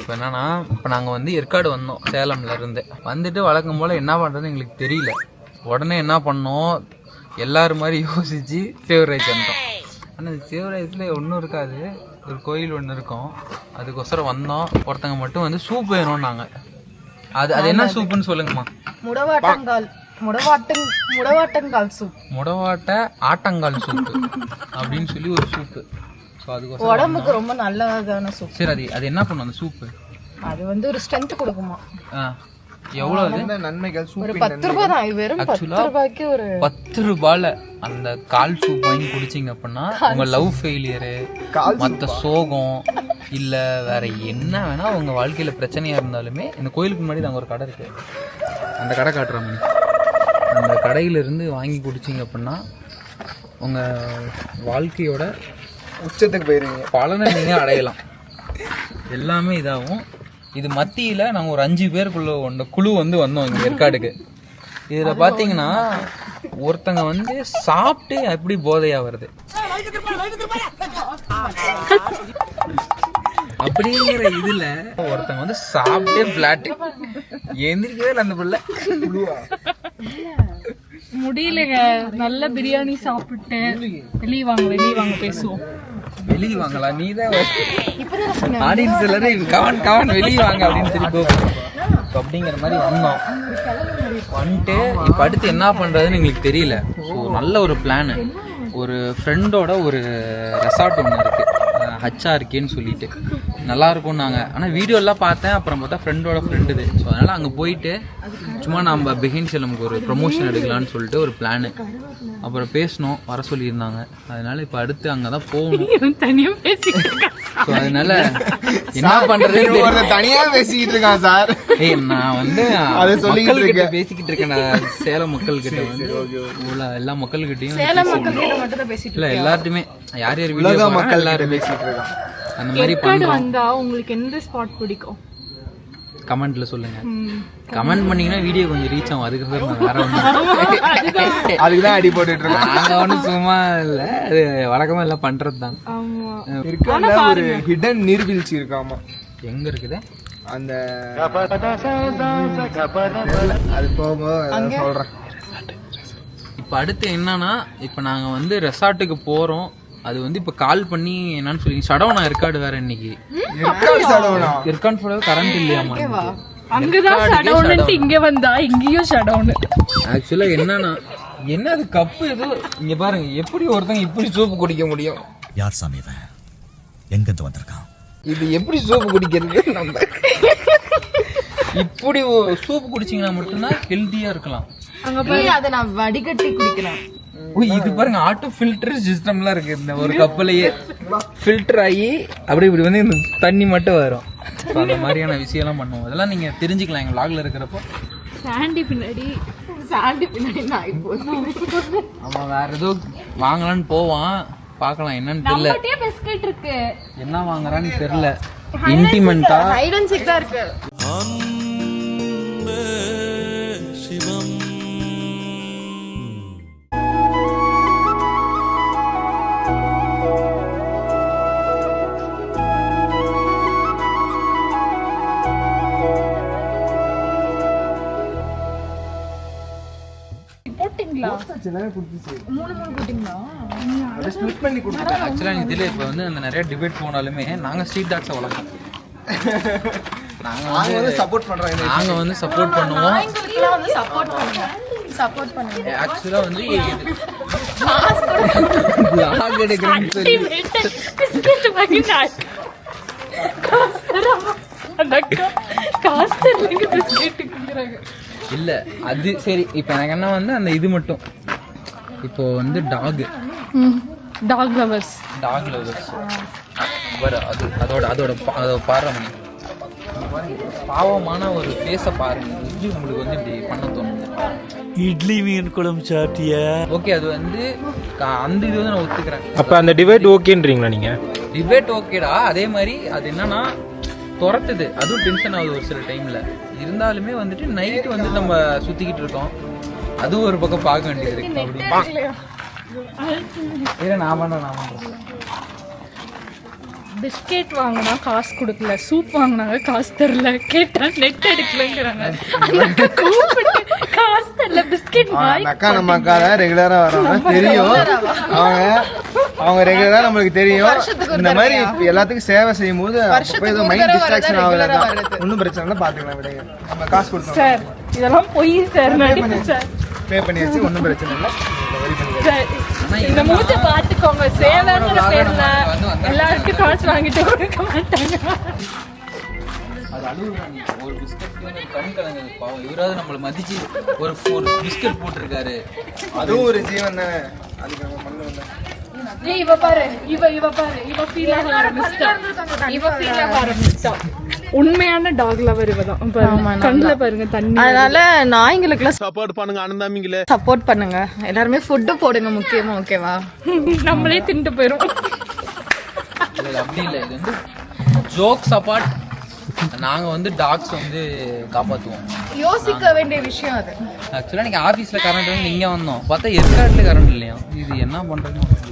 இப்போ என்னன்னா இப்போ நாங்கள் வந்து ஏற்காடு வந்தோம் சேலம்ல இருந்து. வந்துட்டு வழக்கம் போல் என்ன பண்ணுறதுன்னு எங்களுக்கு தெரியல. உடனே என்ன பண்ணோம் எல்லாரும் மாதிரி யோசிச்சு சேவராஜ் வந்தோம். ஆனால் சேவராஜில் ஒன்றும் இருக்காது. ஒரு கோயில் ஒன்று இருக்கும். அதுக்கொசரம் வந்தோம். ஒருத்தங்க மட்டும் வந்து சூப் வேணும்னாங்க. அது அது என்ன சூப்புன்னு சொல்லுங்கம்மா. முடவாட்டங்கால் முடவாட்டங்கால் சூப். முடவாட்ட ஆட்டங்கால் சூப்பு அப்படின்னு சொல்லி ஒரு சூப்பு. ஸோ அதுக்கோசரம் உடம்புக்கு ரொம்ப நல்லதான சூப் சரி அது அது என்ன பண்ணும் அந்த சூப்பு அது வந்து ஒரு ஸ்ட்ரென்த் கொடுக்குமா? ஆ. எவ்வளோ அது? நன்மைகள் ஒரு பத்து ரூபாய் தான். இது வெறும் பத்து ரூபாய்க்கு ஒரு பத்து ரூபாயில அந்த கால் சூப் வாங்கி குடிச்சிங்க அப்படின்னா உங்க லவ் ஃபெயிலியரு மற்ற சோகம் இல்ல வேற என்ன வேணா உங்க வாழ்க்கையில பிரச்சனையா இருந்தாலுமே இந்த கோயிலுக்கு முன்னாடி அங்க ஒரு கடை இருக்கு. அந்த கடை காட்டுற மணி. அந்த கடையில இருந்து வாங்கி குடிச்சிங்க அப்படின்னா உங்க வாழ்க்கையோட உச்சத்துக்கு போயிருவீங்க. பலனை நீங்க அடையலாம். எல்லாமே இதாகும். இது மத்தியில நாங்க ஒரு அஞ்சு பேருக்குள்ள ஒன்ற குழு வந்து வந்தோம் இங்க ஏற்காடுக்கு இதுல பாத்தீங்கன்னா ஒருத்தங்க வந்து சாப்பிட்டு எப்படி போதையா வருது. அப்படிங்கிற இதுல ஒருத்தங்க வந்து சாப்பிட்டே பிளாட் எந்திரிக்கவே இல்லை அந்த பிள்ளை. முடியலங்க. நல்ல பிரியாணி சாப்பிட்டு வெளியே வாங்க வெளியே வாங்க பேசுவோம். வெளியே வாங்கலாம் நீ தான் ஆடியன்ஸ் எல்லாரும் கவன் கவன் வெளியே வாங்க அப்படின்னு சொல்லி So, அப்படிங்கிற மாதிரி வந்தோம். வந்துட்டு இப்போ அடுத்து என்ன பண்ணுறதுன்னு எங்களுக்கு தெரியல. ஸோ நல்ல ஒரு பிளானு ஒரு ஃப்ரெண்டோட ஒரு ரெசார்ட் ஒன்று இருக்குது ஹச்ஆர்கேன்னு சொல்லிட்டு. நல்லா இருக்கும் நாங்கள் ஆனால் வீடியோலாம் பார்த்தேன் அப்புறம் பார்த்தா ஃப்ரெண்டோட ஃப்ரெண்டு இது. ஸோ அதனால் அங்கே போயிட்டு சும்மா நம்ம பிகின் செல்லமுக்கு ஒரு ப்ரொமோஷன் எடுக்கலாம்னு சொல்லிட்டு ஒரு பிளானு அப்புறம் பேசணும் வர சொல்லியிருந்தாங்க. அதனால இப்போ அடுத்து அங்கே தான் போகணும். இவன் தனியா பேசிட்டு இருக்கான். ஸோ அதனால என்ன பண்ணுறது ஒருத்தன் தனியா பேசிக்கிட்டு இருக்கான் சார். ஏய் நான் வந்து அதை சொல்லிக்கிட்டு மக்கள்கிட்ட பேசிக்கிட்டு இருக்கேன் நான். சேலம் மக்கள்கிட்ட வந்து. எல்லா மக்கள்கிட்டயும் சேலம் மக்கள் கிட்ட மட்டும் தான் பேசிட்டு இல்ல எல்லார்ட்டுமே யார் யார் வீடியோ மக்கள் எல்லாரும். பேசிட்டு இருக்கான். அந்த மாதிரி பண்றோம் வந்தா உங்களுக்கு எந்த ஸ்பாட் பிடிக்கும்? கமெண்ட்ல சொல்லுங்க. கமெண்ட். பண்ணீங்கன்னா வீடியோ கொஞ்சம் ரீச் ஆகும். அதுக்கப்புறம் நான் வேற ஒன்றும் அதுக்கு தான் அடி போட்டுட்டு இருக்கான் நாங்க ஒன்றும் சும்மா இல்ல. அது வழக்கமா எல்லாம் பண்றது தான் ஆமா இருக்கால ஒரு ஹிடன் நீர்வீழ்ச்சி இருக்காமா எங்க இருக்குது? அந்த அது போகும்போது சொல்றேன். இப்போ அடுத்து என்னன்னா இப்போ நாங்க வந்து ரெசார்ட்டுக்கு போறோம். அது வந்து இப்போ கால் பண்ணி என்னன்னு சொல்லி சடவுனா இருக்காடு வேற இன்னைக்கு. இருக்கான்னு சொல்ல கரண்ட் இல்லையாமா அங்கதான் ஷடவுன்ட்டு இங்க வந்தா இங்கேயும் ஷடவுன் ஆக்சுவலா என்னன்னா என்ன அது கப்பு ஏதோ? இங்க பாருங்க எப்படி ஒருத்தங்க இப்படி சூப்பு குடிக்க முடியும்? யார் சாமி இவன்? எங்கிருந்து வந்திருக்கான்? இது எப்படி சூப்பு குடிக்கிறது நம்ம? இப்படி சூப்பு குடிச்சீங்கன்னா மட்டும்தான் ஹெல்த்தியா இருக்கலாம். ஏய், அதை நான் வடிகட்டி குடிக்கிறேன் ஓ இது பாருங்க ஆட்டோ ஃபில்டர் சிஸ்டம்லாம் இருக்கு இந்த ஒரு கப்பலையே. ஃபில்டர் ஆகி அப்படியே இப்படி வந்து இந்த தண்ணி மட்டும் வரும். அந்த மாதிரியான விஷயம்லாம் பண்ணுவோம். அதெல்லாம் நீங்க தெரிஞ்சுக்கலாம் எங்க லாக்ல இருக்கிறப்போ. சாண்டி பின்னாடி சாண்டி பின்னாடி நான் இப்போ அவன் வேற ஏதோ வாங்கலான்னு போவான். பார்க்கலாம் என்னன்னு தெரியல. பிஸ்கட் இருக்கு. என்ன வாங்குறான்னு தெரியல. இன்டிமெண்டா ஹைட் அண்ட் சிக் தான் இருக்கு. போட்டிங்களா? மூணு மூணு போட்டிங்களா? ஆக்சுவலாக இதில் இப்போ வந்து அந்த நிறைய டிபேட் போனாலுமே நாங்கள் ஸ்ட்ரீட் டாக்ஸை வளர்க்கோம் நாங்கள் நாங்க வந்து சப்போர்ட் பண்றோம் நாங்கள் வந்து சப்போர்ட் பண்ணுவோம். வந்து சப்போர்ட் பண்ணுங்க சப்போர்ட் பண்ணுங்க ஆக்சுவலாக வந்து லாக் எடுக்கிறேன்னு சொல்லி காசு இல்லை அது சரி இப்போ எனக்கு என்ன வந்து அந்த இது மட்டும். இப்போ வந்து dog dog lovers dog lovers வர அது அதோட அதோட அதோட பாருங்க பாவமான ஒரு ஃபேஸை பாருங்க. இது உங்களுக்கு வந்து இப்படி பண்ண தோணுது. இட்லி மீன் குழம்பு சாப்பிட்டிய? ஓகே அது வந்து அந்த இது வந்து நான் ஒத்துக்கிறேன். அப்ப அந்த டிபேட் ஓகேன்றீங்களா நீங்க? டிபேட் ஓகேடா அதே மாதிரி அது என்னன்னா துரத்துது. அதுவும் டென்ஷன் ஆகுது ஒரு சில டைம்ல இருந்தாலுமே வந்துட்டு நைட் வந்து நம்ம சுத்திக்கிட்டு இருக்கோம். அதுவும் ஒரு பக்கம் பார்க்க வேண்டியது இருக்கு. அப்படி. நான் பண்றேன் நான் பண்றேன். பிஸ்கெட் வாங்கினா காசு கொடுக்கல. சூப் வாங்கினாங்க காசு தரல. கேட்டா நெட் எடுக்கலங்கிறாங்க. காசு தரல. பிஸ்கெட் அக்கா நம்ம அக்கா தான் ரெகுலரா வராங்க தெரியும். அவங்க அவங்க ரெகுலரா நம்மளுக்கு தெரியும். இந்த மாதிரி? எல்லாத்துக்கும் சேவை செய்யும் போது ஏதோ மைண்ட் டிஸ்ட்ராக்ஷன் வரதா ஆகுது regular ஆ வருது. ஒன்றும் பிரச்சனை இல்லை பாத்துக்கலாம் விடுங்க நம்ம காசு கொடுத்தோம். சார் இதெல்லாம் பொய் சார் பே பண்ணியாச்சு. ஒன்றும் பிரச்சனை இல்லை. இந்த மூச்சை பார்த்துக்கோங்க சேவைங்கிற பேர்ல எல்லாருக்கும் காசு வாங்கிட்டு கொடுக்க மாட்டாங்க. அது அழுகுறாங்க. ஒரு பிஸ்கட் கண் கலங்குது பாவம் இவராவது நம்மள மதிச்சு ஒரு ஒரு பிஸ்கட் போட்டிருக்காரு. அதுவும் ஒரு ஜீவன் தானே. அதுக்கு நம்ம பண்ண வந்தேன் ஏய் இவ பாரு இவ இவ பாரு இவ ஃபீல் ஆக ஆரம்பிச்சிட்டா இவ ஃபீல் ஆக ஆரம்பிச்சிட்டா உண்மையான டாக் லவர் இவ தான் பாருங்க கண்ணுல பாருங்க தண்ணி. அதனால நாய்ங்களுக்குலாம் சப்போர்ட் பண்ணுங்க அனந்தாமிங்களே சப்போர்ட் பண்ணுங்க. எல்லாருமே ஃபுட்டு போடுங்க முக்கியமா ஓகேவா நம்மளே தின்ட்டு போயிரும். அப்படி இல்லை. இது வந்து ஜோக்ஸ் அப்பார்ட் நாங்க வந்து டாக்ஸ் வந்து காப்பாத்துவோம். யோசிக்க வேண்டிய விஷயம் அது. ஆக்சுவலாக நீங்கள் ஆஃபீஸில் கரண்ட் வந்து இங்கே வந்தோம். பார்த்தா ஏற்காட்டில் கரண்ட் இல்லையா? இது என்ன பண்ணுறதுன்னு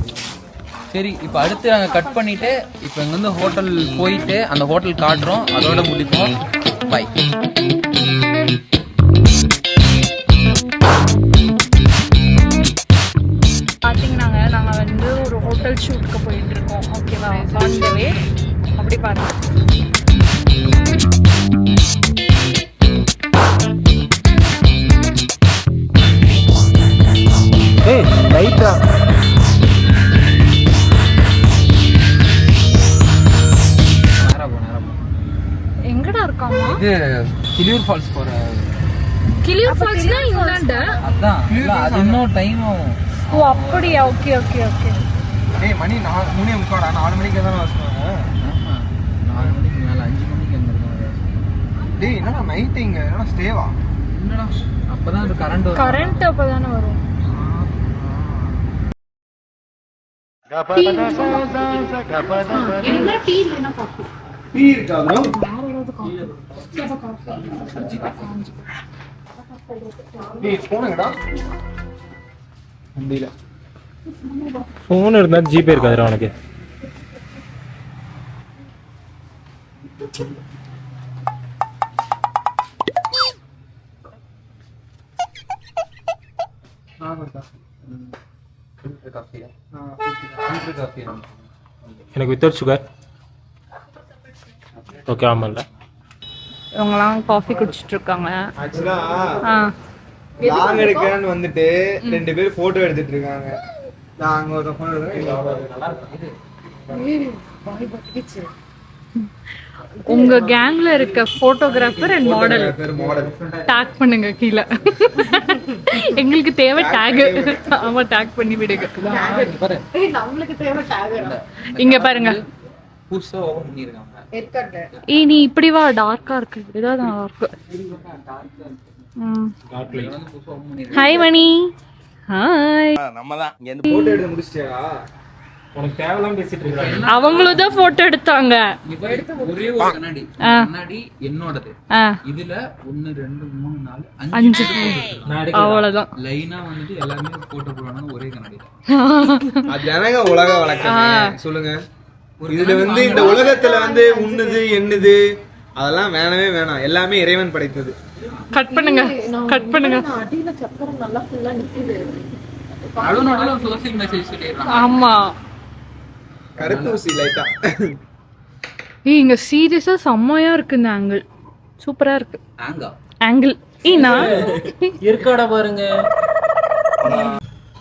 சரி இப்போ அடுத்து நாங்கள் கட் பண்ணிவிட்டு இப்போ இங்கே வந்து ஹோட்டல் போயிட்டு அந்த ஹோட்டல் காட்டுறோம். அதோட முடிப்போம். பை பாத்தீங்கன்னாங்க நாங்கள் வந்து ஒரு ஹோட்டல் ஷூட்டுக்கு போயிட்டு இருக்கோம். ஓகேவா ஆன் த வே அப்படி பாருங்க. கிளியூர் ஃபால்ஸ் போகிற கிளியூர் ஃபால்ஸ்னா இந்தாண்ட? அதான். இல்ல, அது இன்னும் டைம் ஆகும் ஓ அப்படியா? Okay okay okay. ஏய் மணி நாலு மூணே முக்காடா நாலு மணிக்கு தானே ஆமா. நாலு மணிக்கு மேலே அஞ்சு மணிக்கு வந்துருக்காங்க டேய் என்னடா நைட்டு இங்க? என்னடா ஸ்டேவா என்னடா? அப்பதான் கரண்ட் வரும். கரண்ட் அப்பதானே வரும். டீ இருக்கா ப்ரோ டேய் போனுங்கடா முடியல ஃபோன் இருந்தா ஜிபே இருக்காதுடா உனக்கு காஃபியா ஃபில்டர் காஃபி எனக்கு வித்தவுட் சுகர் ஓகே ஆமாம்ல இவங்கலாம் காஃபி குடிச்சிட்டு இருக்காங்க ஆக்சுவலா லாங் எடுக்கிறேன்னு வந்துட்டு ரெண்டு பேர் போட்டோ எடுத்துட்டு இருக்காங்க. நான் அங்க ஒரு போட்டோ உங்க கேங்ல இருக்க போட்டோகிராஃபர் அண்ட் மாடல் டேக் பண்ணுங்க கீழே. எங்களுக்கு தேவை டேக் ஆமா டேக் பண்ணி விடுங்க. பாரு நம்மளுக்கு தேவை டேக் இங்க பாருங்க. புதுசா ஓபன் பண்ணிருக்காங்க. ஏய் நீ இப்படி வா டார்க்கா இருக்கு. இப்படிதான் நல்லா இருக்கு. இது வந்து புதுசா ஓபன் பண்ணிருக்காங்க. ஹாய் மணி ஹாய் போட்டோ எடுத்து முடிச்சிட்டியா உனக்கு தேவையில்லாம பேசிட்டு இருக்காங்க அவங்களும் தான் போட்டோ எடுத்தாங்க இங்க ஒரே ஒரு கண்ணாடி. கண்ணாடி என்னோடது. இதுல ஒன்னு ரெண்டு மூணு நாலு அஞ்சு அவ்வளவுதான். லைனா வந்துட்டு எல்லாமே போட்டோ போடுவாங்க ஒரே கண்ணாடி தான். அது ஜனங்க உலக வழக்கம்? சொல்லுங்க. இதுல வந்து இந்த உலகத்துல வந்து உண்ணுது எண்ணுது அதெல்லாம் வேணவே வேணாம். எல்லாமே இறைவன் படைத்தது. கட் பண்ணுங்க கட் பண்ணுங்க. அடியில சக்கரம் நல்லா ஃபுல்லா நிக்குது. நடுவு நடுவில் சோசியல் மெசேஜ் சொல்லிடுறான். ஆமா. கருப்பு ஊசி லைட்டா ஏய் இங்க சீரியஸா செம்மையா இருக்கு இந்த ஆங்கிள் சூப்பரா இருக்கு. ஆங்கா ஆங்கிள் ஏய் நான் இருக்காடா பாருங்க.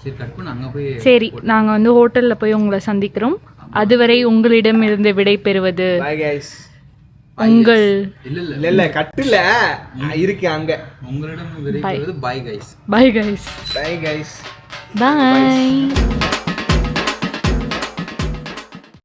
சரி கட் பண்ண அங்க போய் சரி நாங்க வந்து ஹோட்டல்ல போய் உங்களை சந்திக்கிறோம். அதுவரை உங்களிடம் இருந்து விடை பெறுவது பாய் கைஸ் உங்கள் இல்ல இல்ல கட்டுல. இருக்கு அங்க. உங்களிடம் விரைவது bye guys bye guys bye guys bye